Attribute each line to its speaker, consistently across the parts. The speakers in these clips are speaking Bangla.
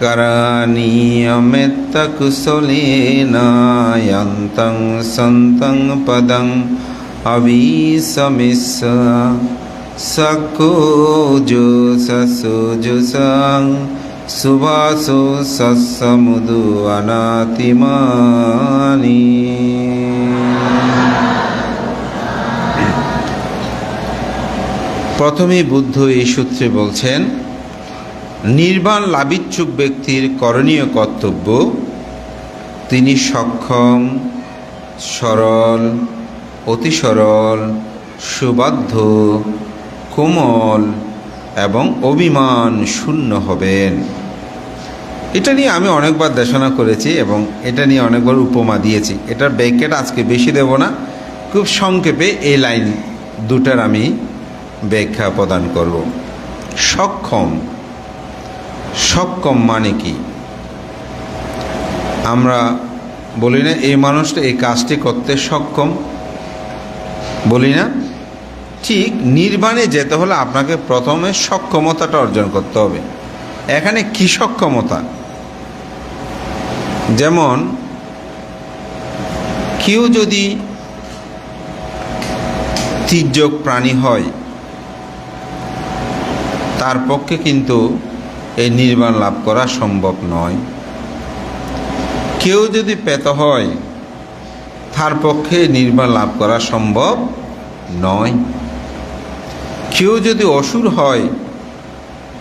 Speaker 1: करणीयमित्तकुशलेन यन्तं सन्तं पदम् अवीसमिस्स सकोजुससुजुसं सुभासो सस्समुदु अनातिमानि প্রথমেই বুদ্ধ এই সূত্রে বলছেন নির্বাণ লাভিচ্ছুক ব্যক্তির করণীয় কর্তব্য, তিনি সক্ষম, সরল অতি সরল সুবাধ্য কোমল এবং অভিমান শূন্য হবেন। এটা নিয়ে আমি অনেকবার দেশনা করেছি এবং এটা নিয়ে অনেকবার উপমা দিয়েছি। এটার ব্যাখ্যাটা আজকে বেশি দেব না। খুব সংক্ষেপে এই লাইন দুটার আমি ব্যাখ্যা প্রদান করব। সক্ষম সক্ষম মানে কি? আমরা বলি না, এই মানুষটা এই কাজটি করতে সক্ষম। বলি না, ঠিক নির্বাণে যেতে হলে আপনাকে প্রথমে সক্ষমতাটা অর্জন করতে হবে। এখানে কি সক্ষমতা? যেমন, কেউ যদি তির্যক প্রাণী হয়, তার পক্ষে কিন্তু এই নির্বাণ লাভ করা সম্ভব নয়। কেউ যদি পেত হয়, তার পক্ষে নির্বাণ লাভ করা সম্ভব নয়। কেউ যদি অসুর হয়,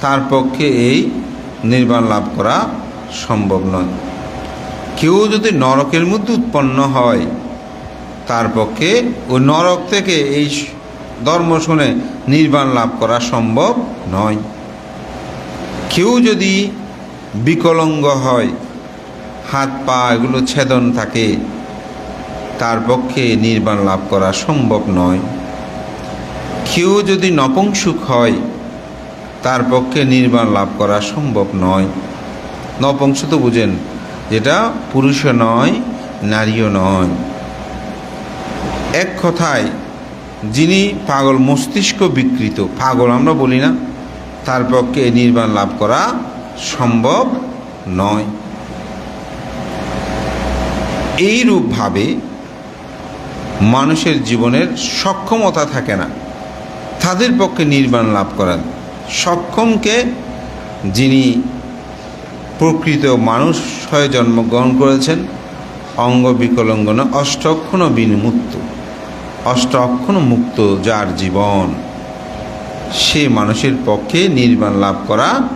Speaker 1: তার পক্ষে এই নির্বাণ লাভ করা সম্ভব নয়। কেউ যদি নরকের মধ্যে উৎপন্ন হয়, তার পক্ষে ওই নরক থেকে এই ধর্ম শুনে নির্বাণ লাভ করা সম্ভব নয়। কেউ যদি বিকলঙ্গ হয়, হাত পা এগুলো ছেদন থাকে, তার পক্ষে নির্বাণ লাভ করা সম্ভব নয়। কেউ যদি নপুংসুক হয়, তার পক্ষে নির্বাণ লাভ করা সম্ভব নয়। নপুংস তো বুঝেন, যেটা পুরুষও নয়, নারীও নয়। এক কথায়, যিনি পাগল মস্তিষ্ক বিকৃত, পাগল আমরা বলি না। তার পক্ষে নির্বাণ লাভ করা সম্ভব নয়। এই রূপভাবে মানুষের জীবনের সক্ষমতা থাকে না। তাদের পক্ষে নির্বাণ লাভ করেন সক্ষমকে যিনি প্রকৃত মানুষ হয়ে জন্মগ্রহণ করেছেন, অঙ্গ বিকলঙ্গন অষ্টক্ষণ বিনিমুক্ত অষ্ট অক্ষণ মুক্ত যার জীবন। সে মানুষের পক্ষে নির্বাণ লাভ করা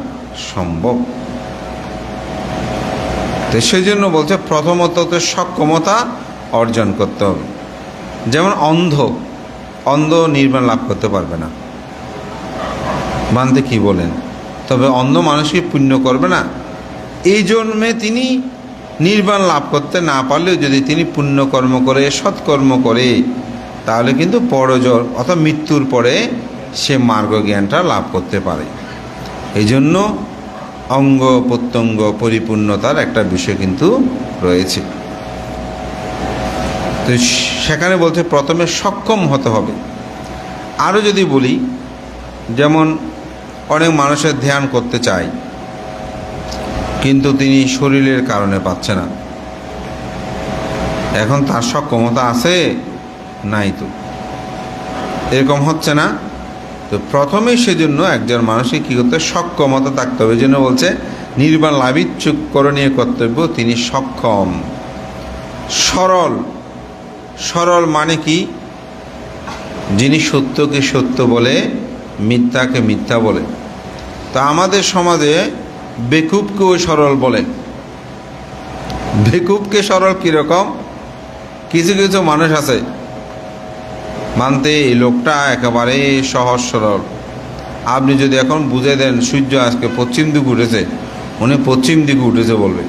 Speaker 1: সম্ভব। তো সেজন্য বলছে প্রথমত তো সক্ষমতা অর্জন করতে হবে। যেমন অন্ধ অন্ধ নির্বাণ লাভ করতে পারবে না। মানতে কি বলেন? তবে অন্ধ মানুষকে পুণ্য করবে না। এই জন্মে তিনি নির্বাণ লাভ করতে না পারলেও যদি তিনি পুণ্যকর্ম করে, সৎকর্ম করে, তাহলে কিন্তু পরজর অর্থাৎ মৃত্যুর পরে সে মার্গ জ্ঞানটা লাভ করতে পারে। এই জন্য অঙ্গ প্রত্যঙ্গ পরিপূর্ণতার একটা বিষয় কিন্তু রয়েছে। তো সেখানে বলছে প্রথমে সক্ষম হতে হবে। আরও যদি বলি, যেমন অনেক মানুষের ধ্যান করতে চায়, কিন্তু তিনি শরীরের কারণে পাচ্ছে না। এখন তার সক্ষমতা আছে নাই তো। এরকম হচ্ছে না। তো প্রথমেই সেজন্য একজন মানুষকে কী করতে সক্ষমতা থাকতে হবে। জন্য বলছে, নির্বাণ লাভিচ্ছুক করণীয় কর্তব্য, তিনি সক্ষম। সরল। সরল মানে কি? যিনি সত্যকে সত্য বলে, মিথ্যাকে মিথ্যা বলে। তা আমাদের সমাজে বেকুবকেও সরল বলে। বেকুবকে সরল কীরকম? কিছু কিছু মানুষ আছে মানতে এই লোকটা একেবারে সহজ সরল। আপনি যদি এখন বুঝে দেন, সূর্য আজকে পশ্চিম দিকে উঠেছে, উনি পশ্চিম দিকে উঠেছে বলবে।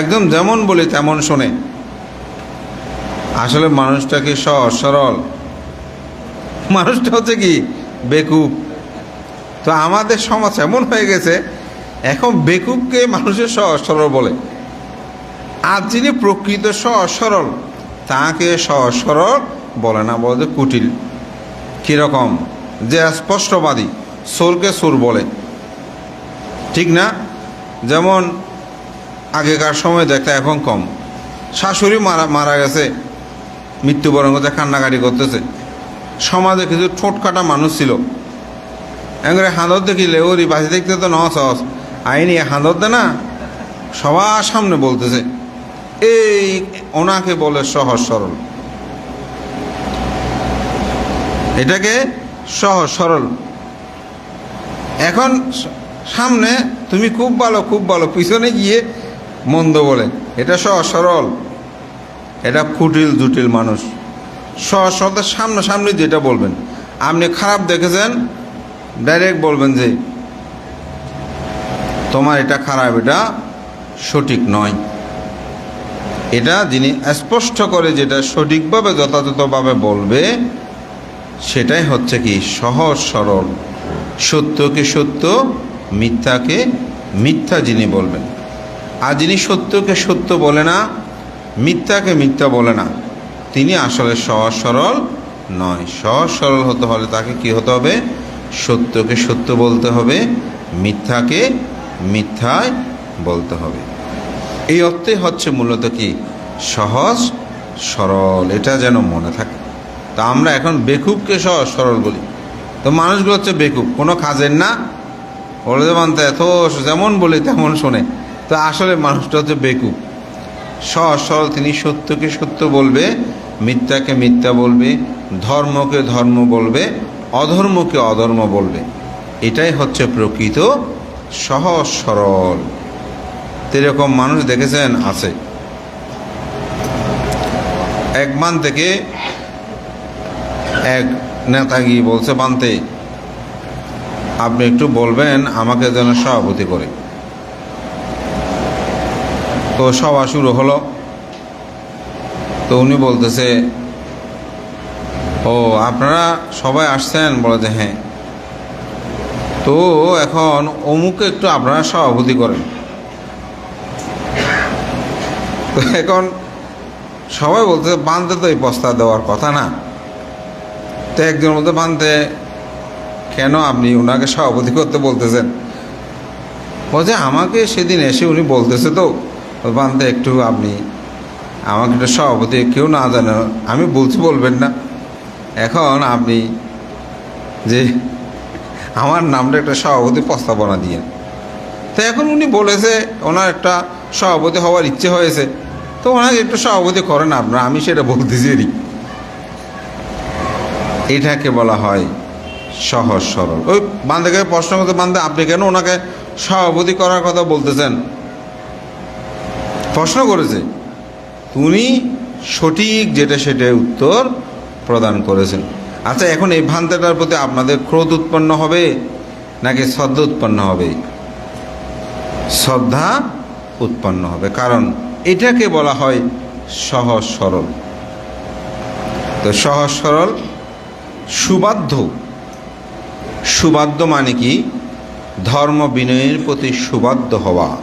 Speaker 1: একদম যেমন বলি তেমন শোনে। আসলে মানুষটাকে সহজ সরল? মানুষটা হচ্ছে কি বেকুব। তো আমাদের সমাজ এমন হয়ে গেছে, এখন বেকুবকে মানুষের সহজ সরল বলে। আর যিনি প্রকৃত সহজ সরল, তাকে সহজ সরল বলে না, বলে যে কুটিল। কীরকম? যে স্পষ্টবাদী, সোরকে সুর বলে। ঠিক না? যেমন আগেকার সময় দেখতে এখন কম। শাশুড়ি মারা মারা গেছে, মৃত্যুবরণ করতে, কান্নাকাটি করতেছে। সমাজে কিছু ঠোঁট কাটা মানুষ ছিল। এঙ্গরে হাঁদর দেখিলে ওরই বাসি দেখতে তো নস হস আইনি হাঁদর দে না। সবার সামনে বলতেছে, এই ওনাকে বলে সহজ সরল। এটাকে সহজ সরল। এখন সামনে তুমি খুব ভালো খুব ভালো, পিছনে গিয়ে মন্দ বলে। এটা সহজ সরল। এটা কুটিল জটিল মানুষ। সহজ সরল সামনে সামনে যেটা বলবেন। আপনি খারাপ দেখেছেন ডাইরেক্ট বলবেন যে, তোমার এটা খারাপ, এটা সঠিক নয়। এটা যিনি স্পষ্ট করে যেটা সঠিকভাবে, যথাযথভাবে বলবে সেটাই হচ্ছে কি সহজ সরল। সত্যকে সত্য, মিথ্যাকে মিথ্যা যিনি বলবেন। আর যিনি সত্যকে সত্য বলে না, মিথ্যাকে মিথ্যা বলে না, তিনি আসলে সহজ সরল নয়। সহজ সরল হতে হলে তাকে কি হতে হবে? সত্যকে সত্য বলতে হবে, মিথ্যাকে মিথ্যায় বলতে হবে। এই অর্থে হচ্ছে মূলত কি? সহজ সরল। এটা যেন মনে থাকে। তা আমরা এখন বেকুবকে সহজ সরল বলি। তো মানুষগুলো হচ্ছে বেকুব। কোনো কাজের না। বলে মানতে এত যেমন বলি তেমন শোনে। তো আসলে মানুষটা হচ্ছে বেকুব। সহজ সরল তিনি সত্যকে সত্য বলবে, মিথ্যাকে মিথ্যা বলবে, ধর্মকে ধর্ম বলবে, অধর্মকে অধর্ম বলবে। এটাই হচ্ছে প্রকৃত সহজ সরল। এরকম মানুষ দেখেছেন, আছে। এক মান থেকে এক নেতা গিয়ে বলছে, বানতে, আপনি একটু বলবেন, আমাকে যেন সভাপতি করে। তো সভা শুরু হলো। তো উনি বলতেছে, ও, আপনারা সবাই আসছেন? বলে যে হ্যাঁ। তো এখন অমুকে একটু আপনারা সভাপতি করেন। তো এখন সবাই বলতে বানতে তো এই প্রস্তাব দেওয়ার কথা না। তো একজন বলতে বানতে, কেন আপনি ওনাকে সভাপতি করতে বলতেছেন? বলছে আমাকে সেদিন এসে উনি বলতেছে তো বানতে একটু আপনি আমাকে একটু সভাপতি, কেউ না জানে, আমি বলছি বলবেন না। এখন আপনি যে আমার নামটা একটা সভাপতি প্রস্তাবনা দিয়ে তো এখন উনি বলেছে, ওনার একটা সভাপতি হওয়ার ইচ্ছে হয়েছে। তো ওনাকে একটু সভাপতি করেন আপনারা, আমি সেটা বলতেছি এটাকে বলা হয় সহজ সরল। ওই বান্ধে প্রশ্ন করতে বান্ধে আপনি কেন ওনাকে সভাপতি করার কথা বলতেছেন? প্রশ্ন করেছে। উনি সঠিক যেটা সেটা উত্তর প্রদান করেছেন। আচ্ছা এখন এই ভ্রান্তিটার প্রতি আপনাদের ক্রোধ উৎপন্ন হবে নাকি শ্রদ্ধা উৎপন্ন হবে? শ্রদ্ধা উৎপন্ন হবে, কারণ এটাকে বলা হয় সহজ সরল। তো সহজ সরল সুবাধ্য। সুবাধ্য মানে কি? ধর্ম বিনয়ের প্রতি সুবাধ্য হওয়া।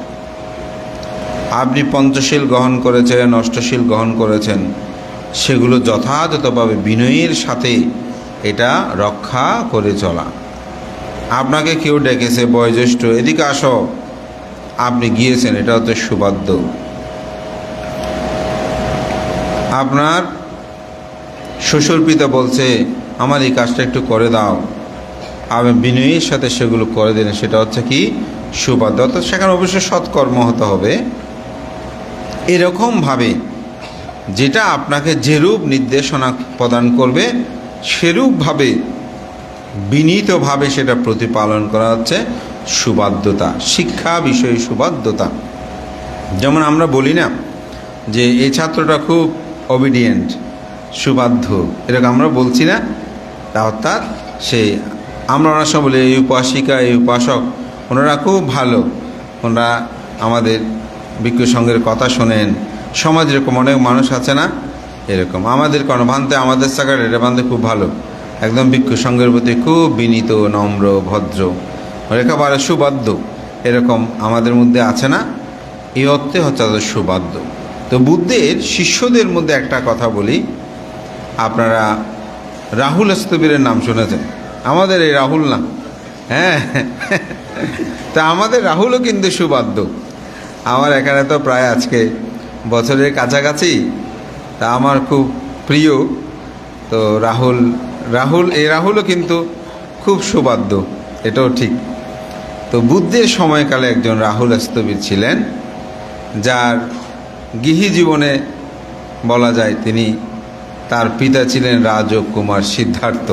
Speaker 1: আপনি পঞ্চশীল গ্রহণ করেছেন, অষ্টশীল গ্রহণ করেছেন, সেগুলো যথাযথভাবে বিনয়ের সাথে এটা রক্ষা করে চলা। আপনাকে কেউ ডেকেছে, বয়োজ্যেষ্ঠ, এদিকে আসো, আপনি গিয়েছেন, এটা হচ্ছে সুবাধ্য। আপনার শ্বশুর পিতা বলছে আমার এই কাজটা একটু করে দাও। আমি বিনয়ের সাথে সেগুলো করে দিলেন সেটা হচ্ছে কি? সুবাধ্য অর্থাৎ সেখানে অবশ্যই সৎকর্ম হতে হবে। এরকমভাবে যেটা আপনাকে যেরূপ নির্দেশনা প্রদান করবে, সেরূপভাবে বিনীতভাবে সেটা প্রতিপালন করা হচ্ছে সুবাধ্যতা শিক্ষা বিষয়ে সুবাধ্যতা যেমন আমরা বলি না যে, এই ছাত্রটা খুব অবিডিয়েন্ট সুবাধ্য। এরকম আমরা বলছি না? তা অর্থাৎ সে আমরা অনেক সময় বলি, এই উপাসিকা, এই উপাসক, ওনারা খুব ভালো। ওনারা আমাদের বিজ্ঞ সঙ্গের কথা শোনেন। সমাজ এরকম অনেক মানুষ আছে না? এরকম। আমাদের কোনো ভান্তে, আমাদের সাকার এটা ভান্তে খুব ভালো। একদম বিজ্ঞ সঙ্গের প্রতি খুব বিনীত, নম্র, ভদ্র। একেবারে সুবাদ্য এরকম আমাদের মধ্যে আছে না? এই অর্থে হচ্ছে তাদের সুবাদ্য তো বুদ্ধের শিষ্যদের মধ্যে একটা কথা বলি আপনারা রাহুল স্তবীরের নাম শুনেছেন? আমাদের এই রাহুল না। হ্যাঁ। তা আমাদের রাহুলও কিন্তু সুবাদ্য। আমার এখানে তো প্রায় আজকে বছরের কাছাকাছি। তা আমার খুব প্রিয়। তো রাহুল রাহুল, এই রাহুলও কিন্তু খুব সুবাদ্য। এটাও ঠিক। তো বুদ্ধের সময়কালে একজন রাহুল স্থবির ছিলেন, যার গৃহী জীবনে বলা যায় তিনি তার পিতা ছিলেন রাজকুমার সিদ্ধার্থ।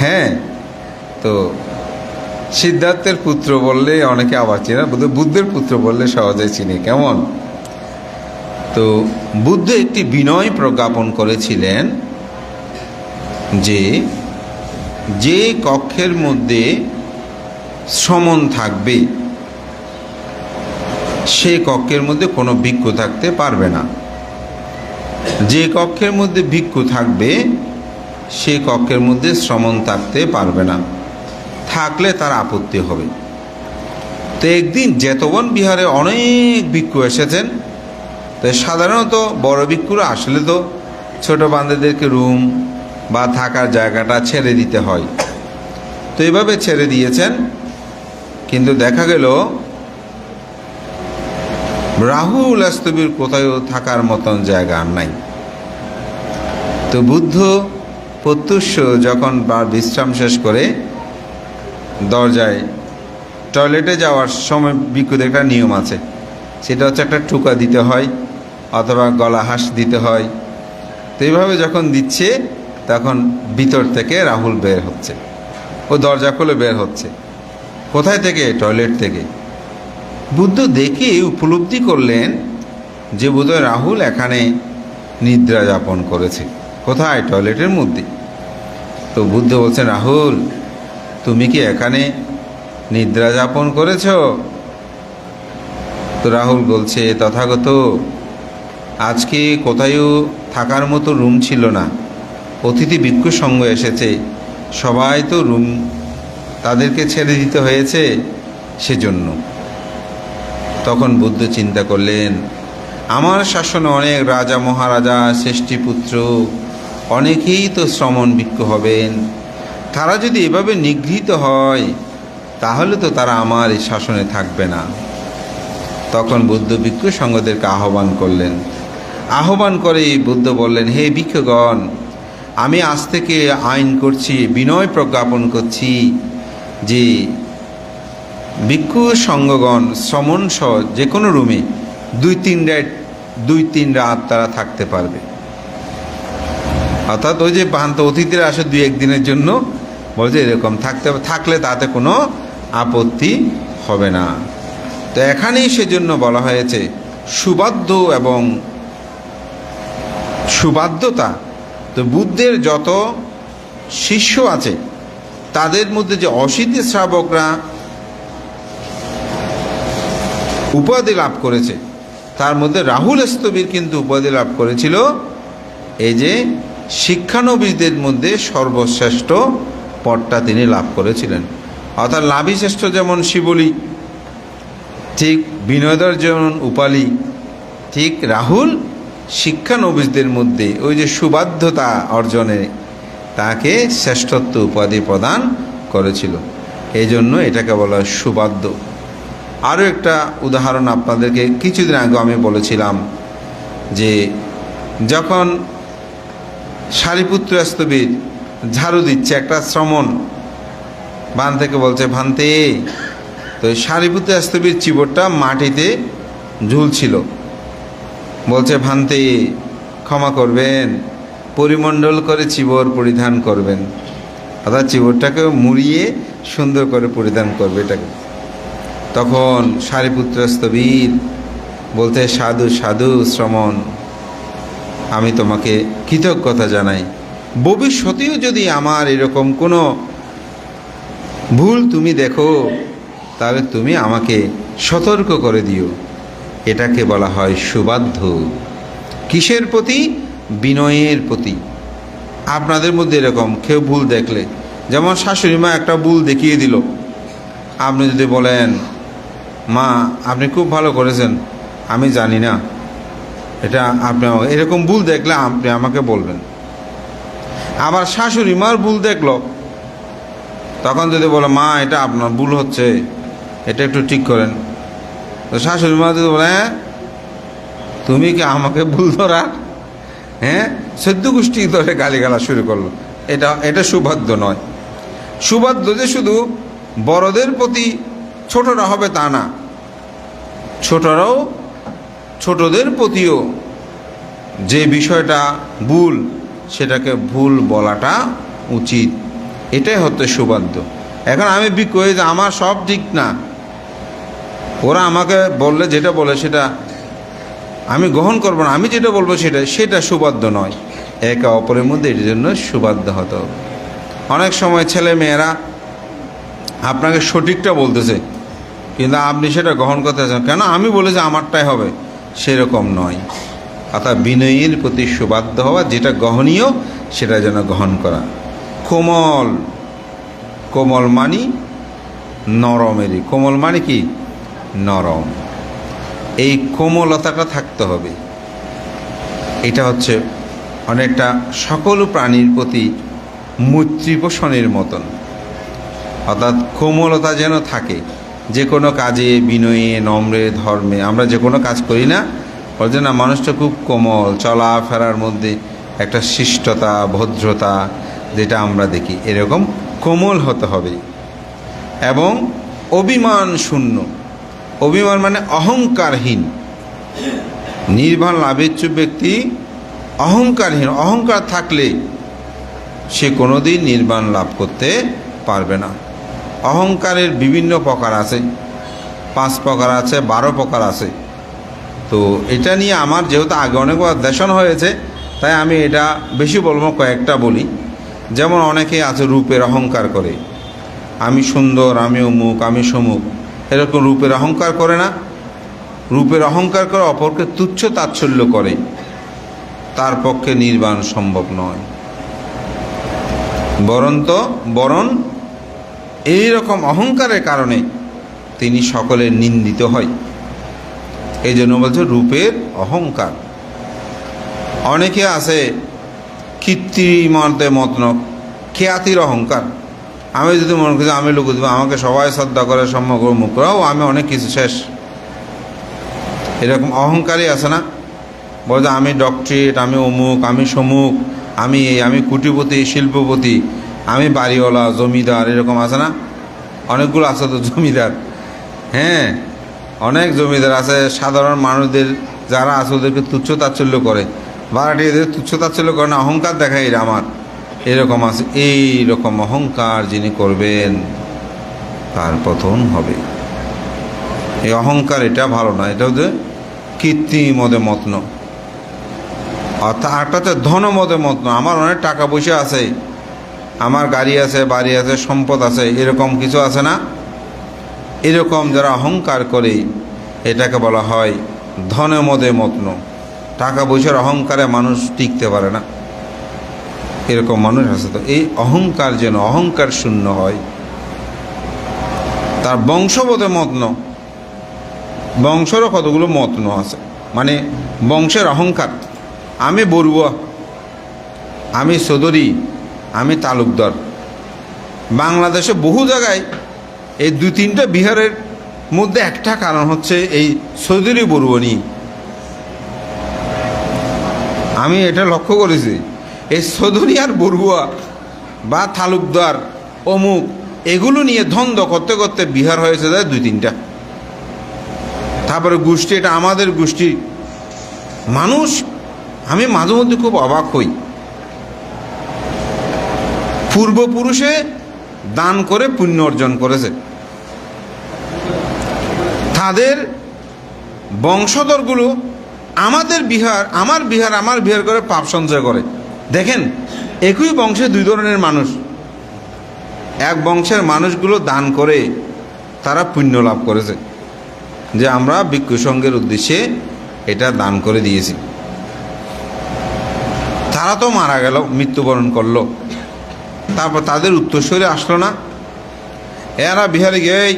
Speaker 1: হ্যাঁ তো সিদ্ধার্থের পুত্র বললে অনেকে আবার চেনে বুদ্ধ বুদ্ধের পুত্র বললে সহজে চিনি, কেমন? তো বুদ্ধ একটি বিনয় প্রজ্ঞাপন করেছিলেন যে যে কক্ষের মধ্যে শ্রমণ থাকবে, সে কক্ষের মধ্যে কোনো ভিক্ষু থাকতে পারবে না। যে কক্ষের মধ্যে ভিক্ষু থাকবে, সে কক্ষের মধ্যে শ্রমণ থাকতে পারবে না। থাকলে তার আপত্তি হবে। তো একদিন জেতবন বিহারে অনেক ভিক্ষু এসেছেন। তো সাধারণত বড় ভিক্ষুরা আসলে তো ছোট বান্ধবদেরকে রুম বা থাকার জায়গাটা ছেড়ে দিতে হয়। তো এভাবে ছেড়ে দিয়েছেন। কিন্তু দেখা গেল রাহুল স্তবীর কোথাও থাকার মতন জায়গা নাই। তো বুদ্ধ প্রত্যুষ যখন বা বিশ্রাম শেষ করে দরজায় টয়লেটে যাওয়ার সময় বিক্ষুদের একটা নিয়ম আছে। সেটা হচ্ছে একটা টুকা দিতে হয় অথবা গলা হাঁস দিতে হয়। তো এইভাবে যখন দিচ্ছে, তখন ভিতর থেকে রাহুল বের হচ্ছে। ও দরজা খুলে বের হচ্ছে। কোথায় থেকে? টয়লেট থেকে। বুদ্ধ দেখে উপলব্ধি করলেন যে বোধহয় রাহুল এখানে নিদ্রা যাপন করেছে। কোথায়? টয়লেটের মধ্যে। তো বুদ্ধ বলছেন, রাহুল, তুমি কি এখানে নিদ্রা যাপন করেছ? তো রাহুল বলছে, তথাগত আজকে কোথায়ও থাকার মতো রুম ছিল না। অতিথি ভিক্ষু সঙ্গ এসেছে। সবাই তো রুম তাদেরকে ছেড়ে দিতে হয়েছে সেজন্য। তখন বুদ্ধ চিন্তা করলেন, আমার শাসনে অনেক রাজা মহারাজা শ্রেষ্ঠীপুত্র অনেকেই তো শ্রমণ ভিক্ষু হবেন। তারা যদি এভাবে নিগৃহীত হয়, তাহলে তো তারা আমার এই শাসনে থাকবে না। তখন বুদ্ধ ভিক্ষু সঙ্গদেরকে আহ্বান করলেন। আহ্বান করে বুদ্ধ বললেন, হে ভিক্ষুগণ, আমি আজ থেকে আইন করছি, বিনয় প্রজ্ঞাপন করছি যে ভিক্ষু সঙ্গগণ, শ্রমণ সহ যে কোনো রুমে দুই তিন রাত, দুই তিন রাত তারা থাকতে পারবে। অর্থাৎ ওই যে বাহান্ত অতিথিরা আসে দুই একদিনের জন্য বলছে এরকম থাকতে, থাকলে তাতে কোনো আপত্তি হবে না। তো এখানেই সেজন্য বলা হয়েছে, সুবাদ্য এবং সুবাদ্যতা, তো বুদ্ধের যত শিষ্য আছে, তাদের মধ্যে যে অসিদ্ধি শ্রাবকরা উপাধি লাভ করেছে। তার মধ্যে রাহুল স্তবীর কিন্তু উপাধি লাভ করেছিল। এই যে শিক্ষানবীদের মধ্যে সর্বশ্রেষ্ঠ পদটা তিনি লাভ করেছিলেন। অর্থাৎ লাভিশ্রেষ্ঠ যেমন শিবলী, ঠিক বিনোদর যেমন উপালি, ঠিক রাহুল শিক্ষানবিশদের মধ্যে ওই যে সুবাধ্যতা অর্জনে তাকে শ্রেষ্ঠত্ব উপাধি প্রদান করেছিল। এই জন্য এটাকে বলা হয় সুবাদ্য। আরও একটা উদাহরণ আপনাদেরকে কিছুদিন আগে আমি বলেছিলাম যে যখন সারিপুত্র স্তবীর ঝাড়ু দিচ্ছে, একটা শ্রমণ বান থেকে বলছে, ভান্তে, তো সারিপুত্র স্তবীর চিবরটা মাটিতে ঝুলছিল। বলছে, ভান্তে, ক্ষমা করবেন, পরিমণ্ডল করে চিবর পরিধান করবেন। অর্থাৎ চিবরটাকে মুড়িয়ে সুন্দর করে পরিধান করবে এটাকে। তখন সারিপুত্র স্থবির বলতে, সাধু সাধু, শ্রমণ, আমি তোমাকে কৃতজ্ঞতা জানাই। ভবিষ্যতেও যদি আমার এরকম কোনো ভুল তুমি দেখো, তাহলে তুমি আমাকে সতর্ক করে দিও। এটাকে বলা হয় সুবাধ্য কিসের প্রতি? বিনয়ের প্রতি। আপনাদের মধ্যে এরকম কেউ ভুল দেখলে, যেমন শাশুড়ি মা একটা ভুল দেখিয়ে দিল। আপনি যদি বলেন মা, আপনি খুব ভালো করেছেন। আমি জানি না। এটা আপনি এরকম ভুল দেখলে আপনি আমাকে বলবেন। আবার শাশুড়ি মার ভুল দেখল। তখন যদি বলে, মা, এটা আপনার ভুল হচ্ছে, এটা একটু ঠিক করেন। তো শাশুড়ি মা যদি বলে হ্যাঁ তুমি কি আমাকে ভুল ধরার হ্যাঁ সদ্য গোষ্ঠী ধরে গালিগালা শুরু করল। এটা এটা সুবাদ্য নয়। সুবাদ্য যে শুধু বড়দের প্রতি ছোটরা হবে তা না। ছোটরাও ছোটদের প্রতিও যে বিষয়টা ভুল, সেটাকে ভুল বলাটা উচিত। এটাই হচ্ছে সুবাদ্য। এখন আমি হয়ে যে আমার সব ঠিক না। ওরা আমাকে বললে যেটা বলে সেটা আমি গ্রহণ করব না। আমি যেটা বলব সেটা সেটা সুবাদ্য নয়। একে অপরের মধ্যে এর জন্য সুবাদ্য হতে অনেক সময় ছেলে মেয়েরা আপনাকে সঠিকটা বলতেছে কিন্তু আপনি সেটা গ্রহণ করতে চান। কেন? আমি বলেছি আমারটাই হবে। সেরকম নয়। অর্থাৎ বিনয়ীর প্রতি সুবাধ্য হওয়া, যেটা গ্রহণীয়, সেটা যেন গ্রহণ করা। কোমল। কোমল মানি নরমেরই। কোমল মানে কি? নরম। এই কোমলতাটা থাকতে হবে। এটা হচ্ছে অনেকটা সকল প্রাণীর প্রতি মৈত্রী পোষণের মতন। অর্থাৎ কোমলতা যেন থাকে। যে কোনো কাজে বিনয়ে, নম্রে, ধর্মে, আমরা যে কোনো কাজ করি না ওর জন্য মানুষটা খুব কোমল, চলাফেরার মধ্যে একটা শিষ্টতা, ভদ্রতা, যেটা আমরা দেখি, এরকম কোমল হতে হবে। এবং অভিমান শূন্য। অভিমান মানে অহংকারহীন। নির্বাণ লাভেচ্ছু ব্যক্তি অহংকারহীন। অহংকার থাকলে সে কোনোদিন নির্বাণ লাভ করতে পারবে না। অহংকারের বিভিন্ন প্রকার আছে। পাঁচ প্রকার আছে, বারো প্রকার আছে। তো এটা নিয়ে আমার যেহেতু আগে অনেকবার দেশন হয়েছে, তাই আমি এটা বেশি বলব, কয়েকটা বলি। যেমন অনেকে আছে রূপের অহংকার করে। আমি সুন্দর, আমি অমুক, আমি সমুক। এরকম রূপের অহংকার করে না। রূপের অহংকার করে অপরকে তুচ্ছ তাচ্ছল্য করে। তার পক্ষে নির্বাণ সম্ভব নয়। বরন্ত বরণ এই রকম অহংকারের কারণে তিনি সকলের নিন্দিত হয়। এই জন্য বলছে রূপের অহংকার। অনেকে আছে কৃত্রিমতে মতন, খ্যাতির অহংকার। আমি যদি মনে করি আমি লোক দেবো আমাকে সবাই শ্রদ্ধা করে, সম্মান করে, মুখ করাও আমি অনেক কিছু শেষ। এরকম অহংকারই আছে না? বলছে আমি ডক্টরেট আমি অমুক, আমি সমুক, আমি এই, আমি কুটিপতি শিল্পপতি আমি বাড়িওয়ালা, জমিদার, এরকম আছে না? অনেকগুলো আছে তো জমিদার। হ্যাঁ অনেক জমিদার আছে। সাধারণ মানুষদের যারা আছে, ওদেরকে তুচ্ছ তাচ্ছল্য করে। ভাড়াটি এদের তুচ্ছ তাচ্ছল্য করে না, অহংকার দেখায় এটা আমার। এরকম আছে এই রকম অহংকার যিনি করবেন, তার পতন হবে। এই অহংকার এটা ভালো না, এটা হচ্ছে কৃত্রিমদে মত্ন। অর্থাৎ আরটা হচ্ছে ধনমদে মত্ন। আমার অনেক টাকা পয়সা আছে আমার গাড়ি আছে, বাড়ি আছে, সম্পদ আছে, এরকম কিছু আছে না? এরকম যারা অহংকার করে, এটাকে বলা হয় ধনে মদে মত্ন। টাকা পয়সার অহংকারে মানুষ টিকতে পারে না। এরকম মানুষ আছে তো। এই অহংকার যেন, অহংকার শূন্য হয়, তার বংশবোধে মত্ন। বংশেরও কতগুলো মত্ন আছে? মানে বংশের অহংকার। আমি বড়ুয়া, আমি চৌধুরী আমি তালুকদার। বাংলাদেশে বহু জায়গায় এই দু তিনটা বিহারের মধ্যে একটা কারণ হচ্ছে এই চৌধুরী বড়ুয়ানি আমি এটা লক্ষ্য করেছি, এই চৌধুরী আর বড়ুয়া বা তালুকদার, অমুক, এগুলো নিয়ে দ্বন্দ্ব করতে করতে বিহার হয়েছে যায় দুই তিনটা। তারপরে গোষ্ঠী, এটা আমাদের গোষ্ঠী। মানুষ, আমি মাঝে মধ্যে খুব অবাক হই। পূর্বপুরুষে দান করে পুণ্য অর্জন করেছে। তাদের বংশধরগুলো আমাদের বিহার, আমার বিহার আমার বিহার করে পাপ সঞ্চয় করে। দেখেন, একই বংশে দুই ধরনের মানুষ। এক বংশের মানুষগুলো দান করে তারা পুণ্য লাভ করেছে। যে আমরা ভিক্ষু সঙ্গের উদ্দেশ্যে এটা দান করে দিয়েছি। তারা তো মারা গেল, মৃত্যুবরণ করল। তারপর তাদের উত্তরস্বরে আসলো না। এরা বিহারে গিয়েই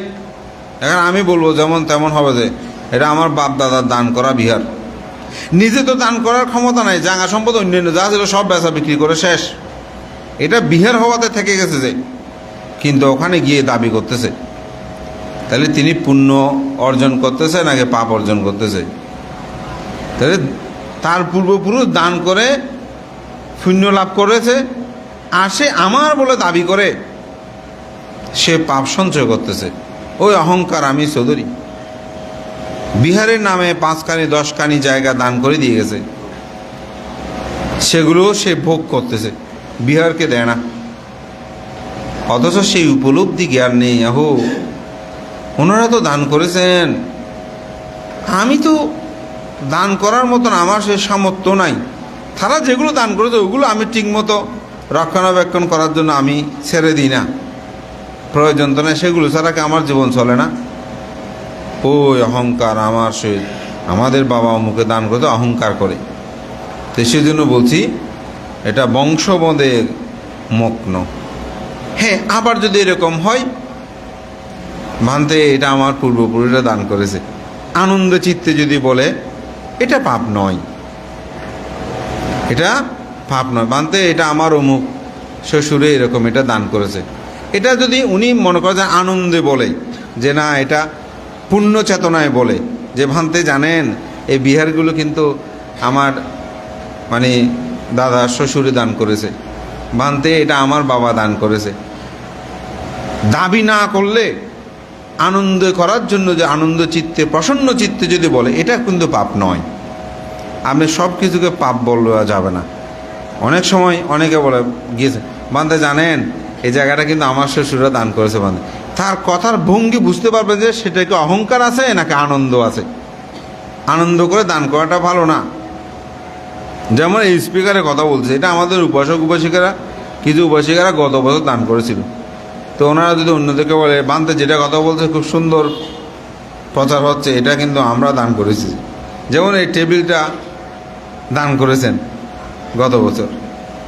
Speaker 1: এখন আমি বলব যেমন তেমন হবে যে, এটা আমার বাপ দাদার দান করা বিহার। নিজে তো দান করার ক্ষমতা নাই, জাঙ্গা সম্পদ অন্যান্য যা ছিল সব বেচা বিক্রি করে শেষ। এটা বিহার হওয়াতে থেকে গেছে যে, কিন্তু ওখানে গিয়ে দাবি করতেছে। তাহলে তিনি পুণ্য অর্জন করতেছে নাকি পাপ অর্জন করতেছে? তাহলে তার পূর্বপুরুষ দান করে পুণ্য লাভ করেছে আর সে আমার বলে দাবি করে, সে পাপ সঞ্চয় করতেছে। ওই অহংকার আমি চৌধুরী। বিহারের নামে পাঁচখানি, দশখানি জায়গা দান করে দিয়ে গেছে। সেগুলো সে ভোগ করতেছে। বিহারকে দেয় না। অথচ সেই উপলব্ধি জ্ঞান নেই। আহো, ওনারা তো দান করেছেন। আমি তো দান করার মতন আমার সে সামর্থ্য নাই। তারা যেগুলো দান করেছে, ওগুলো আমি ঠিকমতো রক্ষণাবেক্ষণ করার জন্য আমি ছেড়ে দিই না। প্রয়োজন তো না সেগুলো ছাড়া কি আমার জীবন চলে না? ওই অহংকার আমার সে আমাদের বাবা মুখে দান করতে অহংকার করে। তো সেজন্য বলছি, এটা বংশবদের মগ্ন। হ্যাঁ আবার যদি এরকম হয় মানতে এটা আমার পূর্বপুরুষরা দান করেছে। আনন্দ চিত্তে যদি বলে, এটা পাপ নয়। এটা পাপ নয়। মানতে এটা আমার অমুক শ্বশুরে এরকম এটা দান করেছে। এটা যদি উনি মনে করে যে আনন্দে বলে, যে না, এটা পূর্ণ চেতনায় বলে, যে ভান্তে জানেন, এই বিহারগুলো কিন্তু আমার মানে দাদা শ্বশুরে দান করেছে। ভান্তে এটা আমার বাবা দান করেছে। দাবি না করলে আনন্দ করার জন্য যে আনন্দ চিত্তে, প্রসন্ন চিত্তে যদি বলে, এটা কিন্তু পাপ নয়। আমি সব কিছুকে পাপ বলা যাবে না। অনেক সময় অনেকে বলে, গিয়েছে বান্ধে জানেন, এই জায়গাটা কিন্তু আমার শ্বশুররা দান করেছে বান্ধে তার কথার ভঙ্গি বুঝতে পারবে যে সেটা কি অহংকার আছে নাকি আনন্দ আছে? আনন্দ করে দান করাটা ভালো না। যেমন এই স্পিকারে কথা বলছে, এটা আমাদের উপাসক উপাসিকারা, কিছু উপাসিকারা গত বছর দান করেছিল। তো ওনারা যদি অন্যদেরকে বলে বান্ধে যেটা কথা বলছে খুব সুন্দর প্রচার হচ্ছে, এটা কিন্তু আমরা দান করেছি। যেমন এই টেবিলটা দান করেছেন। গত বছর।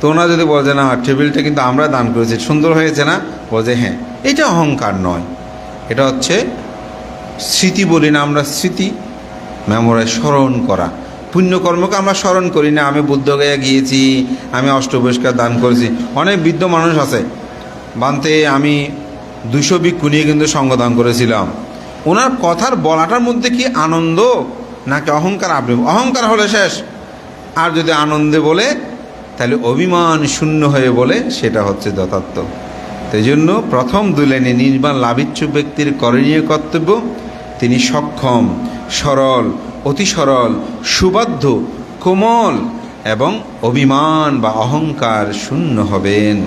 Speaker 1: তো ওনারা যদি বলে যে, না, টেবিলটা কিন্তু আমরা দান করেছি, সুন্দর হয়েছে না? বলছে হ্যাঁ এটা অহংকার নয়। এটা হচ্ছে স্মৃতি বলি না আমরা স্মৃতি। মেমোরায় স্মরণ করা। পুণ্যকর্মকে আমরা স্মরণ করি না। আমি বুদ্ধগয়া গিয়েছি, আমি অষ্টবস্কার দান করেছি। অনেক বৃদ্ধ মানুষ আছে। বানতে আমি দুশো ভিক্ষু নিয়ে কিন্তু সঙ্গদান করেছিলাম। ওনার কথার বলাটার মধ্যে কি আনন্দ নাকি অহংকার আপনি অহংকার হলে শেষ। আর যদি আনন্দে বলে, তাহলে অভিমান শূন্য হয়ে বলে, সেটা হচ্ছে যথার্থ। সেই জন্য প্রথম দুলেনে নির্বাণ লাভিচ্ছু ব্যক্তির করণীয় কর্তব্য, তিনি সক্ষম, সরল, অতি সরল সুবাধ্য কোমল এবং অভিমান বা অহংকার শূন্য হবেন।